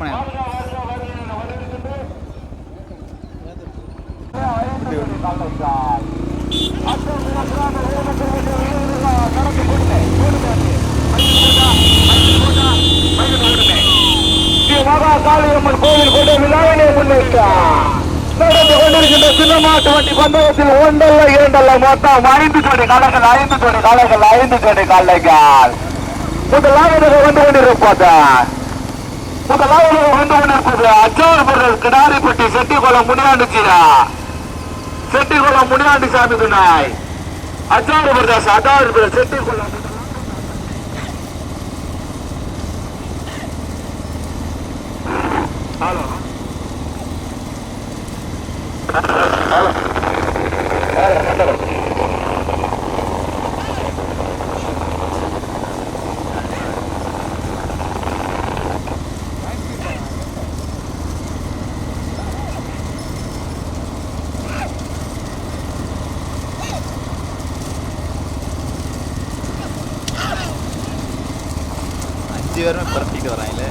ஆமாண்ணே காளியம்மன் கோவில் கொண்ட விழாவினை முன்னிட்டு நடந்து கொண்டிருக்கின்ற சின்ன வண்டி பந்தயத்தில் ஒன்றல்ல இரண்டல்ல மொத்தம் ஐந்து ஜோடி காலைகள் ஐந்து ஜோடி காலைகள் ஐந்து ஜோடி காலைகள் முதலாவதாக வந்து கொண்டிருப்பது முதலாவதாக வந்து கொண்டிருப்பது அச்சார் பொருள் கிடாரிப்பட்டி செட்டிக்குளம் முனியாண்டிச்சிரா. செட்டிக்குளம் முனியாண்டி சாமி துணாய் அச்சாறு பிரதேசம் அச்சாறு செட்டிக்குளம் ஹலோ அஞ்சு பேருமே பரப்பிட்டு வராங்களே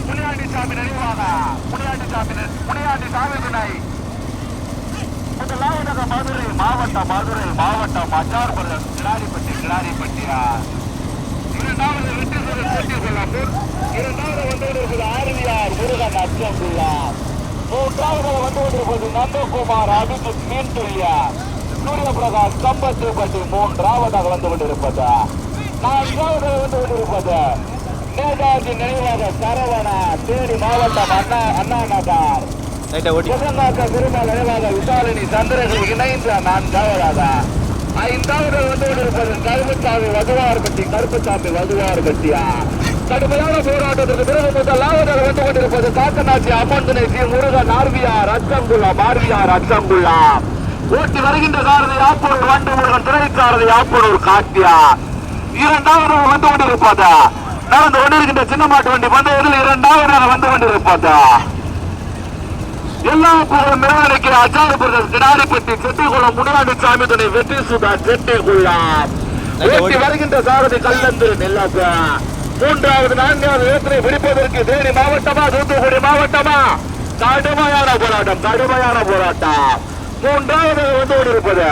முனியாண்டி சாமி நினைவாக முனியாண்டி சாமி முனியாண்டி சாமி துணை முதலாவதாக மதுரை மாவட்டம் மதுரை மாவட்டம் மச்சார்புரம் கிளாரிப்பட்டி கிளாரிப்பட்டியா இரண்டாவது வெற்றிசுரன் செட்டிகுளம்பூர் இரண்டாவது வந்து கொண்டிருப்பது ஆரணியார் முருகன் அச்சங்குள்ளா மூன்றாவது வந்து கொண்டிருப்பது நந்தகுமார் அபிஜித் மீன்துள்ளியா சூரிய பிரகாஷ் கம்பத்துப்பட்டி மூன்றாவதாக வந்து கொண்டிருப்பது. நான்காவது வந்து கொண்டிருப்பது நேதாஜி நினைவாக சரவணா தேனி மாவட்டம் அண்ணா அண்ணா நகர் லைட்டாக ஓடி ஜெகநாத திருமல் நினைவாக விசாரணி சந்திரர்கள் இணைந்த நான்காவதாக ஐந்தாவது வந்து கொண்டிருப்பது கருப்புசாமி வதுவார்பட்டி கருப்புசாமி வதுவார்பட்டியா? கடுமையான போராட்டத்திற்கு பிறகு முதலாவதாக வந்து கொண்டிருப்பது காக்கநாச்சி அம்மன் துணை ஸ்ரீ முருகன் ஆர்வியார் அச்சங்குள்ளா பார்வியார் அச்சங்குள்ளா ஓட்டி வருகின்ற சாரதி ஆப்பூர் வண்டு முருகன் துணை சாரதி ஆப்பூர் காட்டியா? இரண்டாவது வந்து கொண்டிருப்பதா? நடந்து கொண்டிருக்கின்ற சின்ன மாட்டு வண்டி பந்தயத்தில் இரண்டாவது வந்து கொண்டிருப்பதா? எல்லா புகழும் நிறுவனிக்கிற அச்சாரபுரம் கிடாரிப்பட்டி செட்டிக்குளம் முனியாண்டி சாமி துணை வெற்றி சுதா செட்டிக்குளம் ஓட்டி வருகின்ற சாரதி கல்லந்திரு நெல்லாப்ப மூன்றாவது நான்காவது வேத்திரை பிடிப்பதற்கு தேனி மாவட்டமா தூத்துக்குடி மாவட்டமா? கடுமையான போராட்டம் கடுமையான போராட்டம். மூன்றாவது வந்து கொண்டிருப்பது.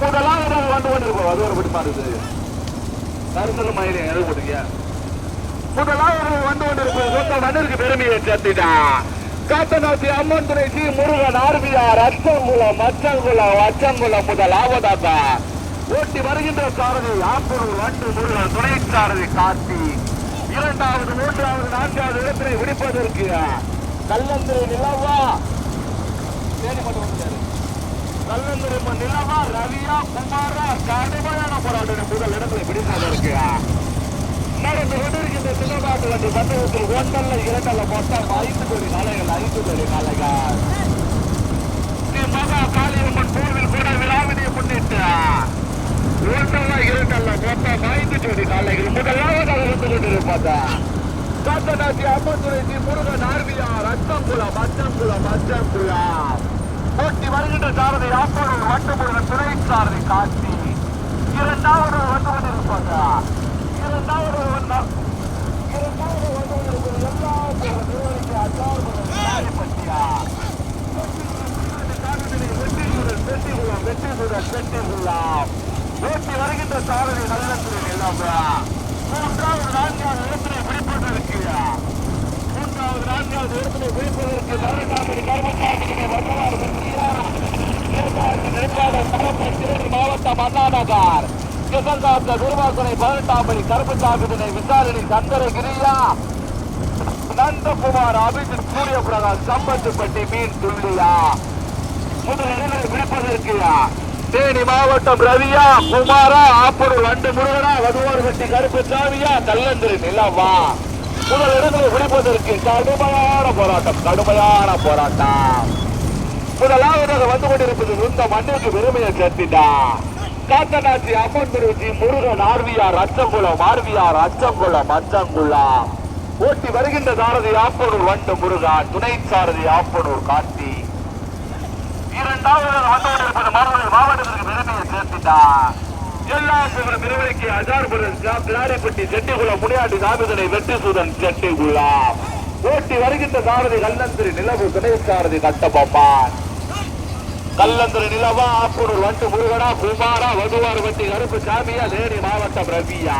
முதலாவது வந்து கொண்டிருப்போம் அது ஒரு பிடிப்பாரு முதலாவது வந்து கொண்டிருப்பது சொந்த மண்ணிற்கு பெருமையை சேர்த்துட்டா. காத்தநாசி அம்மன் துணை சி. முருகன் ஆர்பிஆர் அச்சங்குளம் அச்சங்குளம் அச்சங்குளம் முதலாவதாக ஓட்டி வருகின்ற சாரதி ஆப்பூர் வண்டு முருகன் துணை சாரதி காட்டி இரண்டாவது மூன்றாவது நான்காவது இடத்தினை விடுப்பதற்கு கல்லந்திரை நிலவா. தேனி மட்டும் வந்துட்டாரு நிலவா ரவியா குமாரா கடுமையான போராட்டம் முதல் இடத்துல பிடிப்பதற்கு நடந்து கொண்டிருக்கின்ற சின்னபாட்டு வண்டி பந்தயத்தில் ஒன்றல்ல இரண்டல்ல மொத்தம் ஐந்து கோடி நாளைகள் ஐந்து கோடி நாளைகள் மகா காளியம்மன் கோவில் கூட விழாவினை முன்னிட்டு ஒன்றல்ல இரண்டல்ல மொத்தம் ஐந்து கோடி காலைகள் முதலாவதாக இருந்து கொண்டிருப்பது காத்தநாசி அம்மன் ஆர்வியா ரத்தம் முருகன் ஆர்வியார் அச்சங்குளம் அச்சங்குளம் அச்சங்குளம். போட்டி வருகின்ற சாரதி ஆப்பூர் வட்டுமுருகன் துணை சாரதி காட்சி. இரண்டாவது வந்து கொண்டிருப்பாங்க இரண்டாவது வந்து இரண்டாவது வந்து கொண்டிருப்பது எல்லா நிறுவனத்தை அச்சாறு பற்றியா வெற்றிகுளம் வெற்றிகுளம் வெற்றிகுளம் ஓட்டி வருகின்ற சாரதி நல்லத்திற்கு எல்லாம் மூன்றாவது நான்காவது இடத்தினை பிடிப்பதற்கு மாவட்டம் அண்ணா நகர் கிசங்காத்த குருவாசனை பதினெட்டாம் படி கருப்புச்சாமிதனை விசாரணை சந்திரகிரியா நந்தகுமார் அபிஜித் சூரிய பிரகாஷ் சம்பத்துப்பட்டி மீன் துள்ளியா முதலிடங்களை பிடிப்பதற்கு தேனி மாவட்டம் ரவியா குமாரா ஆப்பூர் வண்டு முருகனா வடுவார்பட்டி கருப்புச்சாமியா கல்லந்திரி நிலவா. முதல் இடங்களை பிடிப்பதற்கு கடுமையான போராட்டம் கடுமையான போராட்டம். முதலாவதாக வந்து கொண்டிருப்பது இந்த மண்ணிற்கு பெருமையை சேர்த்திட்டா. காத்தநாச்சி அம்மன் திருச்சி முருகன் ஆர்வியார் அச்சங்குளம் ஆர்வியார் அச்சங்குளம் அச்சங்குளம். ஓட்டி வருகின்ற சாரதி ஆப்பனூர் வண்டு முருகா துணை சாரதி ஆப்பனூர் கார்த்தி. இரண்டாவது வந்து கொண்டிருப்பது மாவட்டத்திற்கு பெருமையை சேர்த்திட்டா. எல்லா சிவர அஜார்புரம் செட்டிகுளம் வெற்றி சூதன் செட்டிகுளம். ஓட்டி வருகின்ற சாரதி கல்லந்திரி நிலவு துணை சாரதி கட்டபொம்மான். கல்லந்திரி நிலவா ஆப்பூர் வண்டு முருகனா குமாரா வடுவார் வட்டி கருப்பு சாமியா மாவட்டம் ரவியா.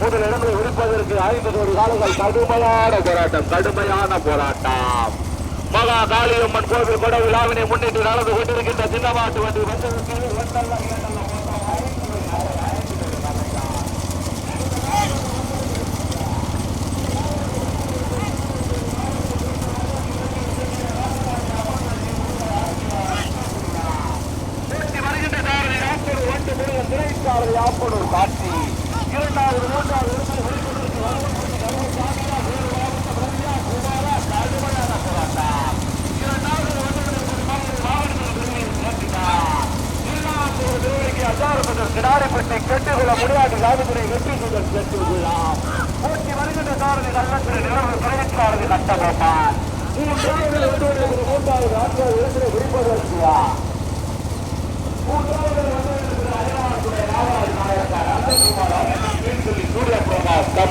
முதல் இடங்களை உரிப்பதற்கு ஐந்து காலங்கள் கடுமையான போராட்டம் கடுமையான போராட்டம். மகா காளியம்மன் கோவில் கொட விழாவினை முன்னிட்டு நடந்து கொண்டிருக்கின்ற சின்னமாட்டு வண்டி வந்ததற்கு ஒன்றல்ல, இரண்டல்ல, மொத்தம் ஐந்து கோடி காலங்கள், ஐந்து கோடி காலங்கள். ஓட்டி வருகின்ற சாரதி ஆப்பனூர் வண்டு முருகன் துணை சாரதி ஆப்பனூர் காட்சி இரண்டாவது மூன்றாவது இடத்தில் வெளிப்படுத்தி வருவதற்கு கருவசாமியா, வேறு மாவட்டம் ரவியா, குமாரா, கடுமையான போராட்டம். இரண்டாவது வண்டிகளுக்கு மாவட்ட மாவட்டத்தில் பெருமையை சேர்த்தினார். இரண்டாவது ஒரு பெருமைக்கு அசாரப்பட்டர் கிடாரிப்பட்டி கெட்டுகுளம் முனியாண்டி சாமித்துறை வெற்றி சுதர் கெட்டுகுளம் ஓட்டி வருகின்ற சாரதி கள்ளத்திரை நிலவு துணை சாரதி கட்டபொம்மான் மூன்றாவது ஒருவருக்கு மூன்றாவது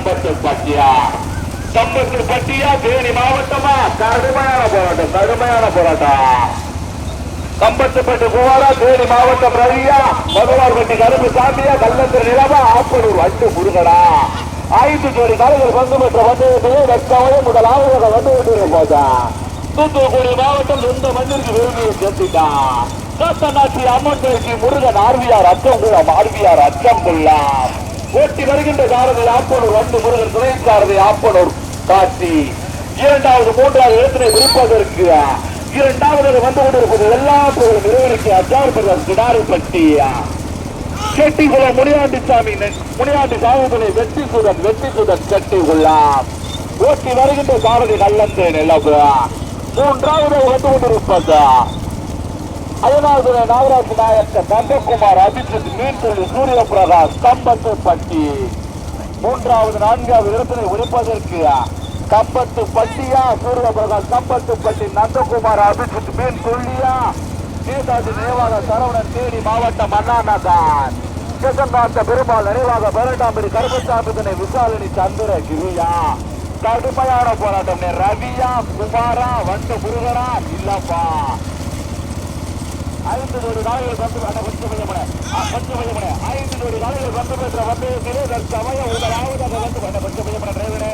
நான்காவது பட்டியா? விடுப்பதற்குவா பட்டியா தேனி மாவட்டமா? கடுமையான போராட்டம் கடுமையான போராட்டம். கம்பத்துப்பட்டு குமாரா தேனி மாவட்டம் ரவியா? மதுவார்பட்டி கருப்பு சாமியா கல்லத்திர நிலவா ஆப்பனூர் அட்டு முருகடா ஐந்து ஜோடி காலைகள் பங்கு பெற்ற வந்தயத்திலே வெக்கமே முதலாவது வந்து போதா தூத்துக்குடி மாவட்டம் எந்த மண்ணிற்கு விரும்பியை சேர்த்துட்டான் காத்தநாட்டி அம்மன் முருகன் ஆர்வியார் அச்சம் குளம் ஆர்வியார் அச்சம் அச்சங்குளம் ஓட்டி வருகின்ற சாரதி ஆப்பனூர் வந்து முருகன் துணை ஆப்பனூர் காட்சி. இரண்டாவது மூன்றாவது இடத்தினை விருப்பதற்கு இரண்டாவது வந்து கொண்டிருப்பது எல்லா பொருளும் இறைவனுக்கு அச்சார் பிரதர் கிடாரிப்பட்டியா செட்டிகுளம் முனியாண்டி சாமி முனியாண்டி சாமிகளை வெற்றி சுதன் வெற்றி சுதன் செட்டிகுளம் ஓட்டி வருகின்ற சாரதி கல்லந்து நிலவு. மூன்றாவது வந்து கொண்டிருப்பதா ஐந்தாவது நாகராஜ் நாயக்க நந்தகுமார் அபிஜித் மீன்துளி சூரிய பிரகாஷ் கம்பத்து பட்டி மூன்றாவது நான்காவது இடத்தினை ஒழிப்பதற்கு கம்பத்து பட்டியா சூரிய பிரகாஷ் கம்பத்து பட்டி நந்தகுமார் அபிஜித் மீன் துள்ளியா சீதாஜி நினைவாக சரவணன் தேனி மாவட்டம் அண்ணாநகர். கிருஷ்ணகாந்த பெருமாள் நினைவாக பதினெட்டாம்படி கருப்பசாமிதனை விசாலினி சந்திர கிரியா. கடுமையான போராட்டம் ரவியா குமாரா வண்டு முருகரா இல்லப்பா. ஐந்து வந்து கொஞ்சம் கொஞ்சம் முறை. ஆ, கொஞ்சம் கொஞ்சம் முறை. ஐந்து கோடி நாடுகள் வந்து பெற்ற வந்தயத்திலே தற்சமயம் முதலாவதாக வந்து அட கொஞ்சம் கொஞ்சம் முறை டிரைவரே.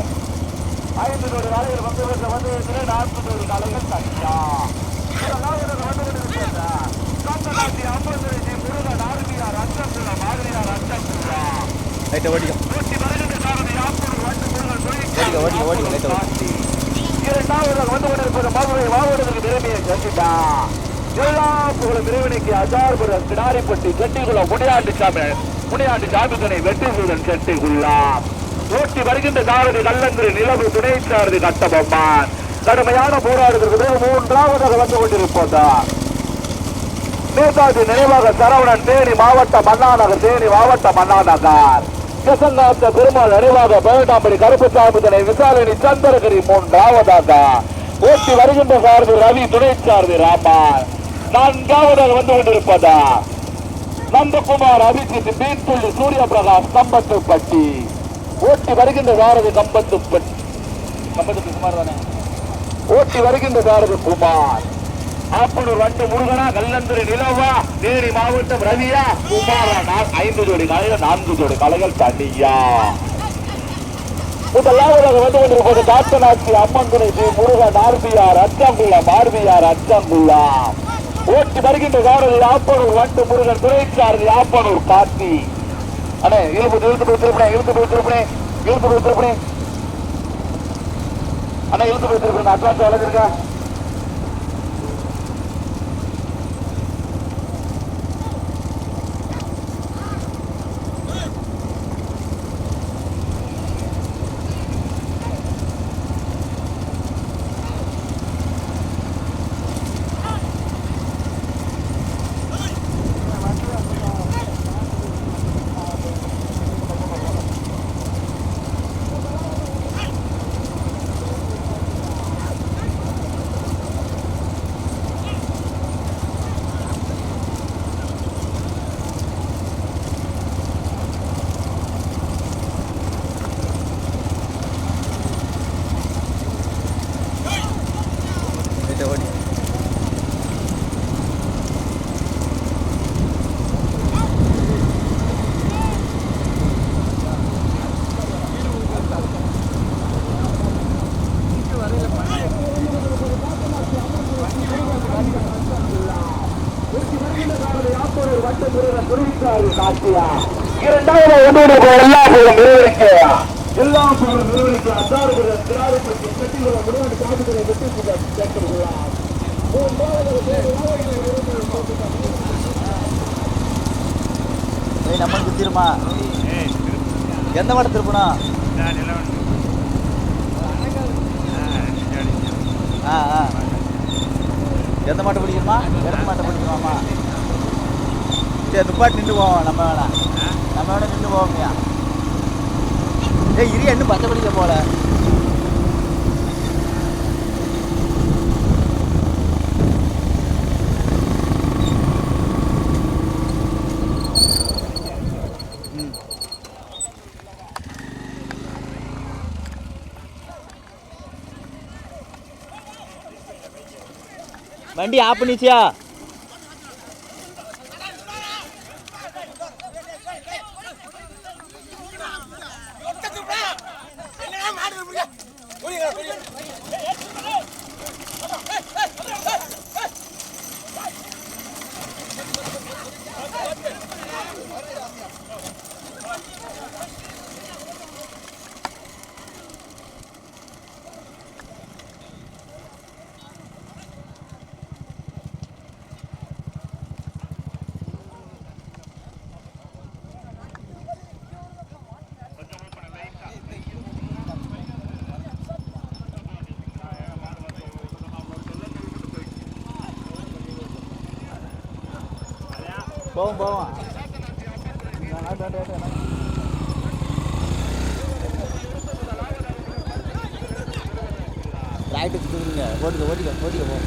ஐந்து கோடி நாடுகள் வந்து பெற்ற வந்தயத்திலே நான்கு கோடி நாடுகள் தனியா? முதலாவதாக வந்து வந்து கொண்டிருப்பது மதுரை மாவட்டத்திற்கு பெருமையை சேர்த்துட்டா எல்லா புகழும் இறைவனுக்கு அஜார்புரம் கிடாரிப்பட்டி செட்டிகுளம் முனியாண்டி சாமி முனையாண்டு சாமிதனை வெற்றி சூழல் செட்டிக்குள்ளார் ஓட்டி வருகின்ற சாரதி கல்லந்திரி நிலவு துணை சாரதி கட்டபொம்மான். கடுமையான போராட்டத்திற்கு மூன்றாவதாக வந்து கொண்டிருப்பதா நேதாஜி நினைவாக சரவணன் தேனி மாவட்ட அண்ணாநகர் தேனி மாவட்ட அண்ணாநகர் கிருஷ்ணகாந்த பெருமாள் நினைவாக பதினெட்டாம்படி கருப்புசாமிதனை விசாரணி சந்திரகிரி மூன்றாவதாக. ஓட்டி வருகின்ற சாரதி ரவி துணை சாரதி ராமான். நான்காவதாக வந்து கொண்டிருப்பதா? நந்தகுமார் அபிஜித் மீன்புள்ளி சூரிய பிரகாஷ் கம்பத்துப்பட்டி. ஓட்டி வருகின்ற சாரதி கம்பத்துப்பட்டி. கம்பத்துப்பட்டி குமார் தானே? ஓட்டி வருகின்ற பாரதி குமார். ஆப்பனூர் வண்டு முருகனா கல்லந்திரி நிலவா தேனி மாவட்டம் ரவியா குமாரா ஐந்து ஜோடி காலைகள் நான்கு ஜோடி காலைகள் தனியா. முதலாவதாக வந்து கொண்டிருப்பது காத்தநாச்சி அம்மன் துணை ஸ்ரீ முருகன் ஆர்பிஆர் அச்சங்குள்ளம் ஆர்பிஆர் அச்சங்குள்ளம் ஓட்டி வருகின்ற சாரதி ஆப்பனூர் வண்டு முருகன் துறை யாப்பனூர் காத்தி அண்ணே இழுப்பு இழுத்து போய் இழுத்து போய் இழுத்து போய் அண்ணா இழுத்து போய் அட்வான்ஸ் எந்த மாட்டை திருப்பணும் ஆ ஆ. எந்த மாட்டை பிடிக்கணுமா இடத்து மாட்டை பிடிக்கணுமாம்மா சரி துப்பாட்டு நின்று போவோம் நம்ம வேணா. நம்ம வேணா நின்று போவோம்யா ஏய் இரு இன்னும் பச்சை பிடிக்க போல? બંડી આપણી છે આ. போவோம் போவோம் வேண்டாம், வேண்டாம், வேண்டாம். ரைட்டு சுற்றுங்க ஓட்டிக்க ஓட்டிக்க ஓட்டிக்க போ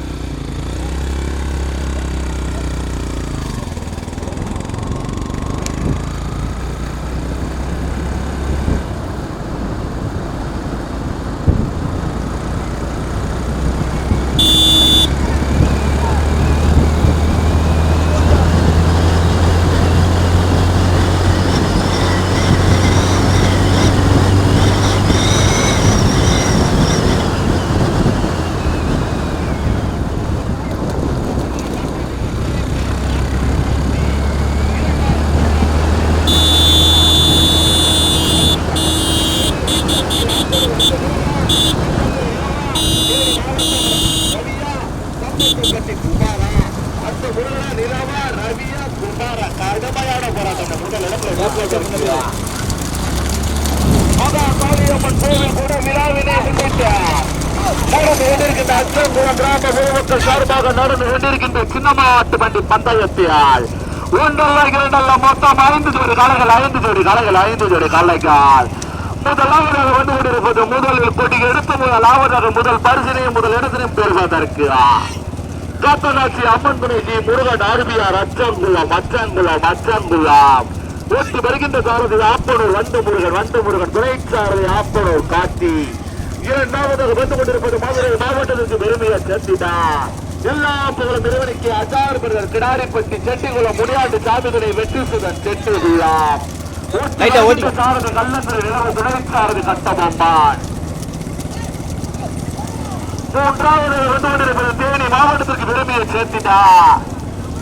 கடுமையான போராட்டம் முதல் இடத்துல மகா காளியம்மன் கோவில் கூட விழாவினை முன்னிட்டார் நடந்து கொண்டிருக்கின்ற அச்சங்குளம் கிராம பொதுமக்கள் சார்பாக நடந்து கொண்டிருக்கின்ற சின்னமாட்டு வண்டி பந்தயத்தியால் ஒன்றல்ல இரண்டல்ல மொத்தம் ஐந்து ஜோடி காலைகள் ஐந்து ஜோடி காலைகள் ஐந்து ஜோடி காலைகள் முதலாவதாக வந்து கொண்டிருப்பது முதலில் கொடி எடுத்து முதலாவதாக முதல் பரிசினையும் முதல் இடத்தினையும் பெறுவதற்கு. காத்தனாட்சி அம்மன் துணை முருகன் ஆர்பிஆர் அச்சங்குளம் அச்சங்குளம் அச்சங்குளம் ஓட்டி வருகின்ற சாரதி ஆப்பனூர் வண்டு முருகன் வண்டு முருகன் துணை ஆப்பனூர் காட்டி. இரண்டாவதாக வந்து கொண்டிருப்பது மதுரை மாவட்டத்திற்கு பெருமையை சேர்த்தினார் எல்லா புகழும் நிறுவனிக்கு அஜார் பிரதர் கிடாரிப்பட்டி செட்டிகுளம் முடியாண்டு சாமிகளை வெற்றி சுதன் சாரதி கட்டபொம்பான். மூன்றாவது வந்து கொண்டிருப்பது தேனி மாவட்டத்திற்கு பெருமையை சேர்த்திட்டா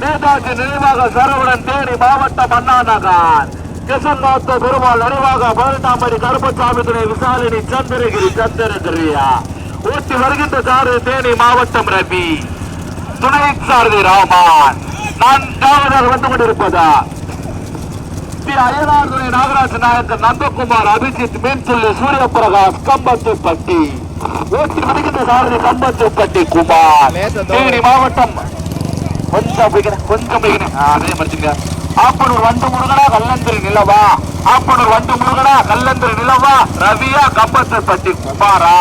நேதாஜி நினைவாக சரவணன் தேனி மாவட்டம் அண்ணா நகர் கிருஷ்ணநாத்த பெருமாள் நினைவாக பதினெட்டாம்படி கருப்பசாமி துணை விசாலினி சந்திரகிரி சந்திரகிரியா. ஊட்டி வருகின்ற சாரு தேனி மாவட்டம் ரவி. துணை சாரதி ராமான். நான்காவதாக வந்து கொண்டிருப்பதா? ஸ்ரீ அய்யனார் துணை நாகராஜ நாயக்கர் நந்தகுமார் அபிஜித் மீன்துள்ளி சூரிய பிரகாஷ் கம்பத்துப்பட்டி. ஊட்டி வருகின்ற சாரதி கம்பத்துப்பட்டி குமார். தேனி மாவட்டம். கொஞ்சம் கொஞ்சம் அதே மடிச்சுங்க ஆப்பனூர் வண்டு முருகனா கல்லந்திரி நிலவா. ஆப்பனூர் வண்டு முருகனா கல்லந்திரி நிலவா. ரவியா கம்பத்தப்பட்டி குமாரா.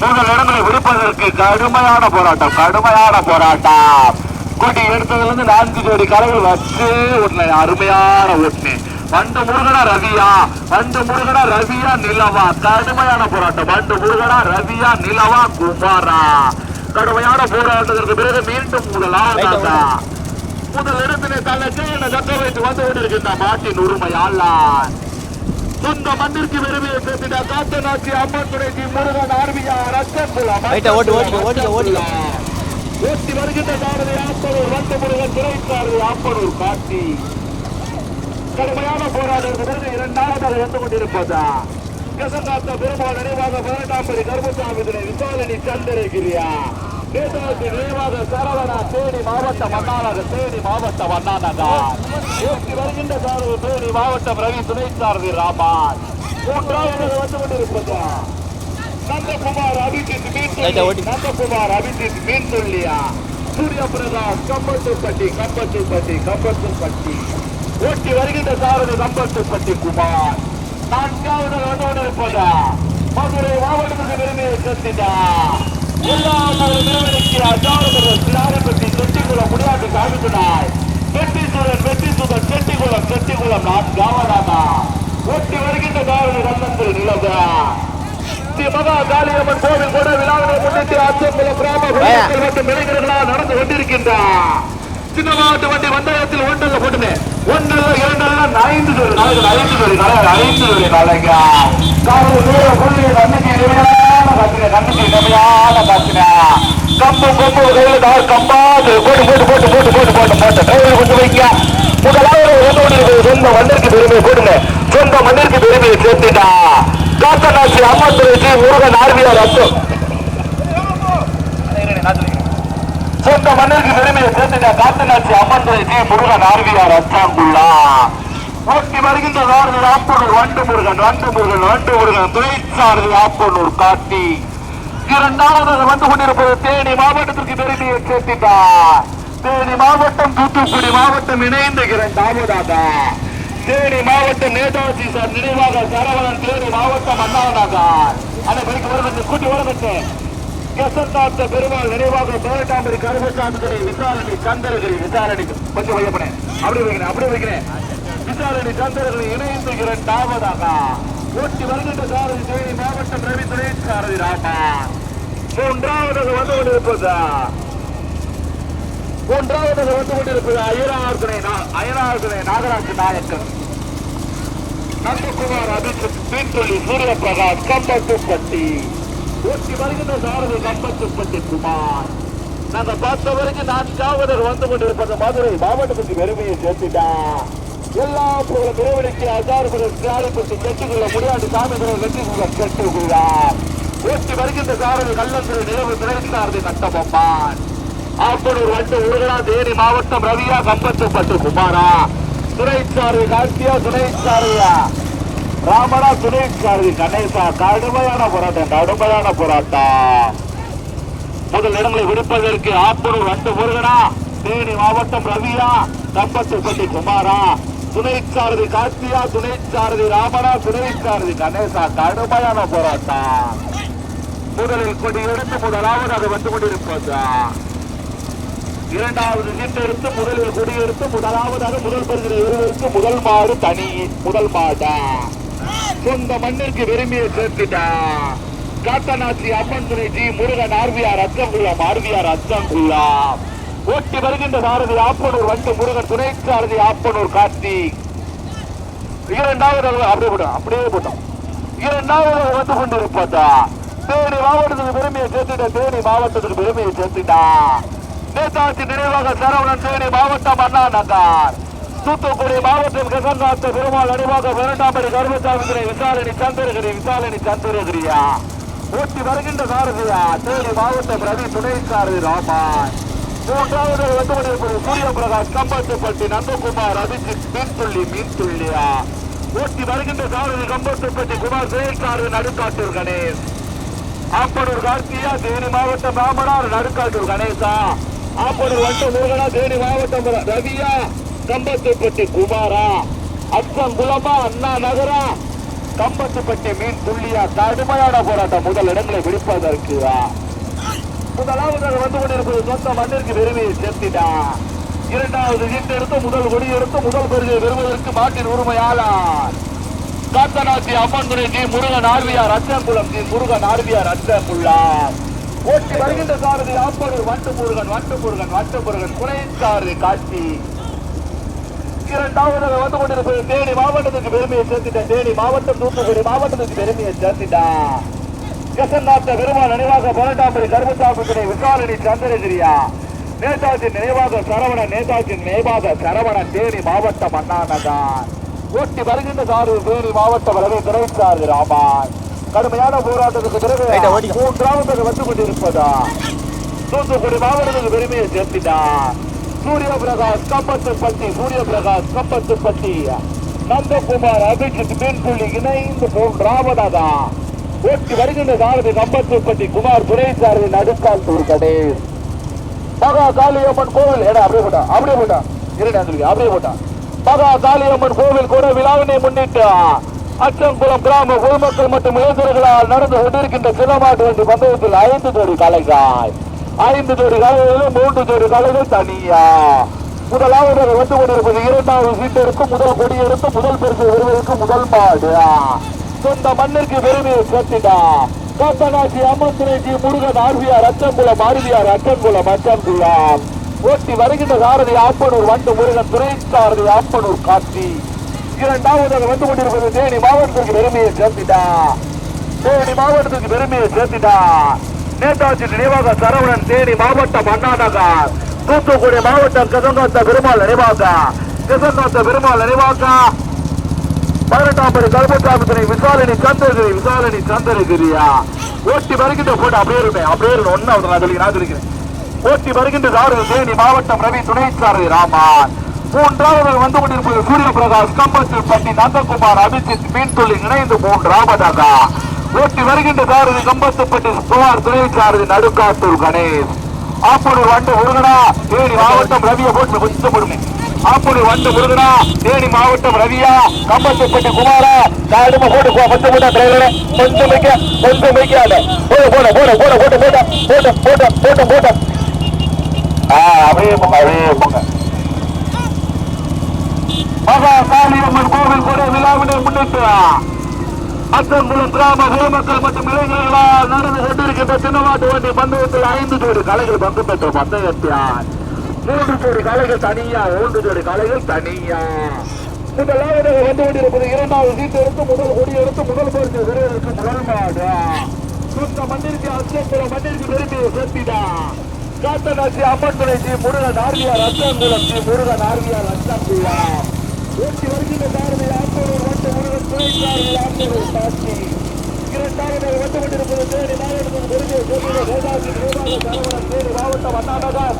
முதல் இடங்களை விடுப்பதற்கு கடுமையான போராட்டம் கடுமையான போராட்டம். கொடி எடுத்ததுல இருந்து நான்கு ஜோடி கலைகள் வச்சு ஓட்டின அருமையான ஓட்டுனு. வண்டு முருகனா ரவியா. வண்டு முருகனா ரவியா நிலவா. கடுமையான போராட்டம். வண்டு முருகனா ரவியா நிலவா குமாரா. கடுமையான போராட்டத்திற்கு பிறகு மீண்டும் முதலாவதாக முதல் இடத்திலே தனக்கு என தக்க வைத்து வந்து கொண்டிருக்கின்ற மாட்டின் உரிமையாளர் சொந்த மண்ணிற்கு பெருமையை சேர்த்திட காத்தநாச்சி அம்மன் துணைக்கு முருகன் ஆர்மியா ரத்தகுலம் ரைட்டா, ஓட்டு, வருகின்ற சாரதி ஆப்பனூர் வண்டு முருகன் ஆப்பனூர் காட்டி கடுமையான போராட்டத்திற்கு வந்து கொண்டிருப்பதா? கசந்தாத்த பெருமாள் நினைவாக பதினெட்டாம் படி கர்மசாமி விசாரணி சந்திரகிரியா நேதாஜி நினைவாக சரவணா தேனி மாவட்டம் அண்ணாநக தேனி மாவட்டம் அண்ணாநகா ஓட்டி வருகின்ற சாரதி தேனி மாவட்டம் ரவி துணை சாரதி ராமான் மூன்றாவது வந்து கொண்டிருப்பதா நந்தகுமார் அபிஜித் ரைட்டா, மீன் ஓட்டி. நந்தகுமார் அபிஜித் மீன் சொல்லியா சூரிய பிரகாஷ் கம்பத்துப்பட்டி கம்பத்துப்பட்டி கம்பத்துப்பட்டி. ஓட்டி வருகின்ற சாரதி கம்பத்துப்பட்டி குமார். நான்காவது வந்து கொண்டிருப்பதா மதுரை மாவட்டத்துக்கு பெருமையை சேர்த்திட்டா எல்லா நிறுவனಕ್ಕೆ அஜாரபுர சிலாரப்பட்டி செட்டிக்குளம் முடியாட்டு காமித்துனாய் வெட்டிசூரன் வெட்டிசூரன் செட்டிக்குளம் செட்டிக்குளம் நான்காவதாக ஓட்டி வருகின்ற சாரதி கந்தத்தில் நிலவ. மகா காளியம்மன் கோவில் கூட விழாவினை முன்னிட்டு அச்சம்பலம் கிராம மற்றும் இளைஞர்களால் நடந்து கொண்டிருக்கின்றார் சின்னமாவட்ட வண்டி வண்டயத்தில் ஒன்றல்ல போட்டுமே. ஒன்றல்ல இரண்டல்ல ஐந்து ஐந்து ஜோடி நாளைக்கு ஐந்து நாளைக்கு காவல் கொம்பு கம்பா போட்டு போட்டு போட்டு போட்டு போட்டு போட்டு போட்டு. கையில் கொண்டு வைக்க முதலாவது வந்து கொண்டிருக்கிறது சொந்த மண்ணிற்கு பெருமை போடுங்க சொந்த மண்ணிற்கு பெருமையை சேர்த்துட்டா. காத்தநாசி அம்மா ஜி முருகன் ஆர்வியார் அத்து சொந்த மண்ணிற்கு பெருமையை சேர்த்துட்டா காத்தநாசி அம்மா ஜி முருகன் ஆர்வியார் அத்தாங்குள்ளா ஓட்டி வருகின்ற சாரதி ஆப்பனூர் வண்டு முருகன் வண்டு முருகன் வண்டு முருகன் துணை சாரதி ஆப்பனூர் காட்டி. இரண்டாவது வந்து கொண்டிருப்பது தேனி மாவட்டத்திற்கு பெருமையை சேர்த்திட்டா தேனி மாவட்டம் தூத்துக்குடி மாவட்டம் இணைந்த இரண்டாவதாக தேனி மாவட்டம் நேதாஜி சார் நினைவாக சரவணன் தேனி மாவட்டம் அண்ணாவதாக அந்த பைக்கு வருவது கூட்டி வருவது கசந்தாத்த பெருமாள் நினைவாக பதினெட்டாம்படி கருமசாமி துறை விசாரணை சந்திரகிரி விசாரணை கொஞ்சம் வையப்பனேன் அப்படி வைக்கிறேன் அப்படி வைக்கிறேன். விசாரணை சந்திரகிரி இணைந்து இரண்டாவதாக ஓட்டி வருகின்ற சாரதி தேனி மாவட்டம் ரவி சாரதி ராமா. மூன்றாவதாக வந்து கொண்டிருப்பதா? மூன்றாவதாக வந்து கொண்டிருப்பது? அயனார் துணை நாகராஜ நாயக்கர். நந்தகுமார் அபிஷேக் பீட்டொலி சூரியபிரகாஷ் கம்பத்துப்பட்டி. ஓட்டி வருகின்ற சாரதி கம்பத்துப்பட்டி குமார். நாங்க பார்த்த வரைக்கும் நான்காவது வந்து கொண்டிருப்பது மதுரை மாவட்டத்துக்கு பெருமையை சேர்த்துட்டா. எல்லா புகழும் இறைவனுக்கு அஜாறுபுரம் சிறாரிப்பட்டி கெட்டுக்குள்ள முடியாண்டு சாமிகள் வெற்றிக்குள்ள கெட்டுக்குள்ளார் ஓட்டி வருகின்ற சாரதி கள்ளந்திரை நிலவு திரைசாரதி கட்டபொம்பான் ஆப்பனூர் வண்டு உருகலா தேனி மாவட்டம் ரவியா கம்பத்துப்பட்டு குமாரா. துணைச்சாரு கார்த்தியா துணைச்சாரியா ராமனா துணைச்சாரு கணேசா. கடுமையான போராட்டம் கடுமையான போராட்டம். முதல் இடங்களை விடுப்பதற்கு ஆப்பனூர் வண்டு முருகனா தேனி மாவட்டம் ரவியா கம்பத்துப்பட்டி குமாரா. துணைச்சாரதி கார்த்தியா துணைச்சாரதி துணை துணைச்சாரதி கணேசா கடுமையான போராட்டம். முதலில் கொடி எடுத்து முதலாவதாக வந்து கொண்டிருப்பதா. இரண்டாவது எடுத்து முதலில் குடியெடுத்து முதலாவதாக முதல் பெறுகிற இருவருக்கு முதல் மாடு தனி முதல் மாடா சொந்த மண்ணிற்கு விரும்பிய சேர்த்துட்டா. காத்தநாச்சி அம்மன் துணை ஜி முருகன் ஆர்வியார் அச்சங்குள்ளா மார்வியார் அச்சங்குள்ளா ஓட்டி வருகின்ற சாரதி ஆப்பனூர் வந்து முருகன் துணை சாரதி ஆப்பனூர் கார்த்திக். இரண்டாவது அப்படியே போட்டோம் அப்படியே போட்டோம் இரண்டாவது வந்து கொண்டிருப்பதா தேனி மாவட்டத்துக்கு பெருமையை சேர்த்துட்டா தேனி மாவட்டத்துக்கு பெருமையை சேர்த்துட்டா. நேதாஜி நினைவாக சரவணன் தேனி மாவட்டம் அண்ணா நகர் தூத்துக்குடி மாவட்டம் கசங்காத்த பெருமாள் நினைவாக இரண்டாம்படி கருமசாமி விசாரணி சந்திரகிரி விசாரணி சந்திரகிரியா. ஊட்டி வருகின்ற சாரதியா தேனி மாவட்டம் ரவி துணை சாரதி ராமான் மூன்றாவது வந்து கொண்டிருப்பது சூரிய பிரகாஷ் கம்பத்துப்பட்டி நந்தகுமார் அபிஜித் மீன்துள்ளி மீன்துள்ளியா? ஊட்டி வருகின்ற சாரதி கம்பத்துப்பட்டி குமார் செயல்சாரதி நடுக்காட்டூர் கணேஷ். ஆப்பனூர் கார்த்தியா தேனி மாவட்டம் ராமனார் நடுக்காட்டூர் கணேசா ஆப்பனூர் வட்டம் முருகனா தேனி மாவட்டம் ரவியா கம்பத்துப்பட்டி குமாரா. அச்சம் குலமா அண்ணா நகரா. கம்பத்துப்பட்டி மீன் துள்ளியா கடுமையான போராட்டம் முதல் இடங்களை பிடிப்பதற்கு முதலாவது வந்து கொண்டிருப்பது சொந்த மண்ணிற்கு பெருமையை சேர்த்திட்டா. இரண்டாவது சீட்டு எடுத்து முதல் கொடி எடுத்து முதல் பெருமையை பெறுவதற்கு மாட்டின் உரிமையாளர். காத்தநாத்தி அம்மன் துணை ஜி முருகன் ஆர்வியார் அச்சங்குளம் ஜி முருகன் ஆர்வியார் அச்சங்குள்ளார் ஓட்டி வருகின்ற சாரதி ஆப்பனூர் வண்டு முருகன் வண்டு முருகன் வண்டு முருகன் துணை சாரதி காட்சி. இரண்டாவது வந்து கொண்டிருப்பது தேனி மாவட்டத்துக்கு பெருமையை சேர்த்துட்டேன் தேனி மாவட்டம் தூத்துக்குடி மாவட்டத்துக்கு பெருமையை சேர்த்துட்டா. ஜெகநாத்த பெருமாள் நினைவாக பன்னெண்டாம்படி கருமசாமி விசாரணி சந்திரகிரியா. நேதாஜி நினைவாக சரவணன் நேதாஜி நினைவாக சரவணன் தேனி மாவட்டம் அண்ணாநகர் ஓட்டி வருகின்ற சாரு தேனி மாவட்டம் ரவி துறைசாரு ராமான். கடுமையான போராட்டத்துக்கு பிறகு. மூன்றாவது வந்து கொண்டிருப்பதா தூத்துக்குடி மாவட்டத்துக்கு பெருமையை சேர்த்திட்டா சூரிய பிரகாஷ் கம்பத்துப்பட்டி சூரிய பிரகாஷ் கம்பத்துப்பட்டி. நந்தகுமார் அபிஜித் மீன்புள்ளி இணைந்து மூன்றாவதாக ஓட்டி வருகின்ற சாரதி கம்பத்துப்பட்டி குமார் துரைசாரதி நடுக்கால் தூர் கடை. மகா காளியம்மன் கோவில். ஏடா அப்படியே போட்டா அப்படியே போட்டா. இருடா சொல்லி அப்படியே போட்டா. மகா காளியம்மன் கோவில் கூட விழாவினை முன்னிட்டு அச்சங்குளம் கிராம பொதுமக்கள் மற்றும் இளைஞர்களால் நடந்து கொண்டிருக்கின்ற சிலமாட்டு வண்டி பந்தயத்தில் ஐந்து ஜோடி கலைகள். ஐந்து ஜோடி கலைகளிலும் மூன்று ஜோடி கலைகள் தனியா. முதலாவது வந்து கொண்டிருப்பது இரண்டாவது சீட்டு இருக்கும் முதல் கொடி இருக்கும் முதல் பெருசு வருவதற்கு முதல் மாடு. சொந்த மண்ணிற்கு பெருமையை சேர்த்திடா காத்தனாசி அம்மத்துறைஜி முருகன் ஆர்வியார் அச்சங்குளம் ஆர்வியார் அச்சங்குளம் அச்சங்குளம். ஓட்டி வருகின்ற சாரதி ஆப்பனூர் வண்டு முருகன் துறை சாரதி ஆப்பனூர் காட்சி. இரண்டாவது வந்து கொண்டிருப்பது தேனி மாவட்டத்திற்கு பெருமையை சேர்த்திட்டா. தேனி மாவட்டத்துக்கு பெருமையை சேர்த்திட்டா. நேதாஜி நினைவாக சரவணன் தேனி மாவட்டம் அண்ணாநகர் தூத்துக்குடி மாவட்டம் கசங்காத்த பெருமாள் நினைவாக. கசங்காத்த பெருமாள் நினைவாக. பதினெட்டாம் படி கல்பத்தாமத்தினை விசாரணை சந்திரகிரி விசாரணி சந்திரகிரியா? ஓட்டி வருகின்ற போட்டு அப்படியே இருப்பேன். அப்படியே இருக்கணும் ஒன்னாவது நான் சொல்லி நான் சொல்லிக்கிறேன். ஓட்டி வருகின்ற சாரதி தேனி மாவட்டம் ரவி துணை சாரதி ராமான். மூன்றாவது வந்து கொண்டிருப்பது சூரிய பிரகாஷ் கம்பத்தில் பட்டி நந்தகுமார் அபிஜித் மீன்துள்ளி இணைந்து மூன்றாவதாக ஓட்டி வருகின்ற சாரதி கம்பத்துப்பட்டி சுமார் துணை சாரதி நடுக்காத்தூர் கணேஷ். ஆப்பனூர் வண்டு முருகனா தேனி மாவட்டம் ரவியை போட்டு புத்தப்படுமே அப்படி வந்து முருகனா தேனி மாவட்டம் ரவியா கம்பத்துப்பட்டி குமாரா தாடும போட்டு போ பத்து போட்டா டிரைவரே கொஞ்சம் வைக்க கொஞ்சம் வைக்காத போட போட போட போட போட்ட போட்ட போட்ட போட்ட போட்ட போட்ட ஆ அப்படியே போங்க அப்படியே போங்க. மகா காளியம்மன் கோவில் கூட விழாவினை முன்னிட்டு அச்சங்குளம் கிராம பொதுமக்கள் மற்றும் இளைஞர்களால் நடந்து கொண்டிருக்கின்ற சின்னமாட்டு வண்டி பந்தயத்தில் ஐந்து ஜோடி கலைகள் பங்கு பெற்ற பந்தயத்தியார். மூன்று ஜோடி கலைகள் தனியா மூன்று ஜோடி கலைகள் தனியா. முதலாவது வந்து கொண்டிருப்பது இரண்டாவது சீட்டு எடுத்து முதல் கொடி எடுத்து முதல் பரிசு பெறுவதற்கு முதல் மாடு சுத்த மண்ணிற்கு அச்சங்குளம் மண்ணிற்கு பெருமையை சேர்த்திடா காத்தனாசி அம்மன் துணை ஜி முருகன் ஆர்வியார் அச்சாங்குளம் ஜி முருகன் ஆர்வியார் அச்சாங்குளா ஓட்டி வருகின்ற சாரதி ஆத்தூர் வட்டு முருகன் துணை சாரதி ஆத்தூர் சாட்சி இரண்டாவது வந்து கொண்டிருப்பது தேடி நாயகத்தின் பெருமையை சேர்ந்த வேதாசி நினைவாக சரவணன் தேடி மாவட்டம் அண்ணாநகர்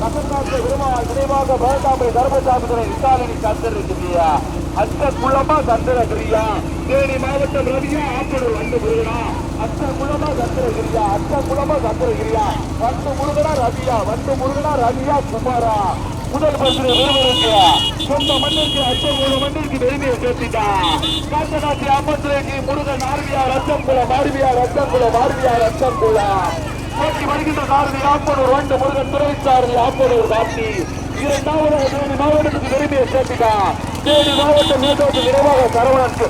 கசந்தாத்த பெருமாள் நினைவாக வேதாம்பரி தர்மசாமி துணை விசாரணை சந்திரகிரியா. அச்ச குள்ளமா சந்திரகிரியா. தேனி மாவட்டம் ரவியா வந்து முருகனா. அச்ச குள்ளமா சந்திரகிரியா அச்ச குள்ளமா சந்திரகிரியா. வந்து முருகனா ரவியா வந்து முருகனா ரவியா குமாரா. முதல் பரிசு விருவருக்கு சொந்த மண்ணிற்கு அச்சம் மூணு மண்ணிற்கு பெருமையை சேர்த்திட்டா. காஞ்சநாட்டி அம்மத்துறைக்கு முருகன் ஆர்வியார் அச்சங்குளம் ஆர்வியார் அச்சங்குளம் ஆர்வியார் அச்சங்குளம் போட்டி வருகின்ற சாரதி ஆப்பனூர் ரெண்டு முருகன் துறை சாரதி ஆப்பனூர் காட்டி இரண்டாவது மாவட்டத்துக்கு விரும்பிய சேர்த்திக்கா தேனி மாவட்டம் நீட்டோட்டு நிறைவாக சரவணனுக்கு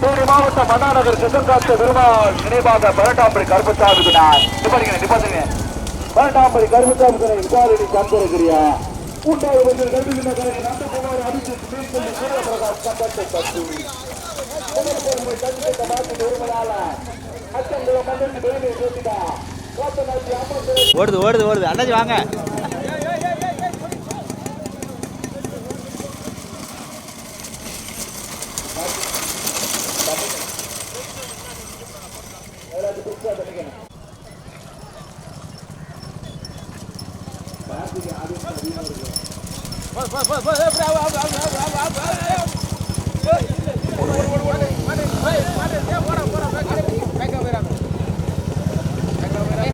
தேனி மாவட்டம் மன்னாநகர் சித்தன்காத்த பெருமாள் நினைவாக பரட்டாம்பரி கருப்பசாமி வினார் நிப்பாடுங்க நிப்பாடுங்க பரட்டாம்பரி கருப்பசாமி துணை விசாரணை கண்பருகிறியா உண்டாவது கொஞ்சம் கல்விகின்ற கலை நந்தகுமார் அபிஷேக் மீன்கொண்டு சூரியபிரகாஷ் கம்பத்தை பற்றி. ஒரு மணி தஞ்சத்தை மாற்றி பெருமையால அச்சங்களை பெருமையை சேர்த்துட்டா ஓடுது ஓடுது ஓடுது. அண்ணாச்சி வாங்க.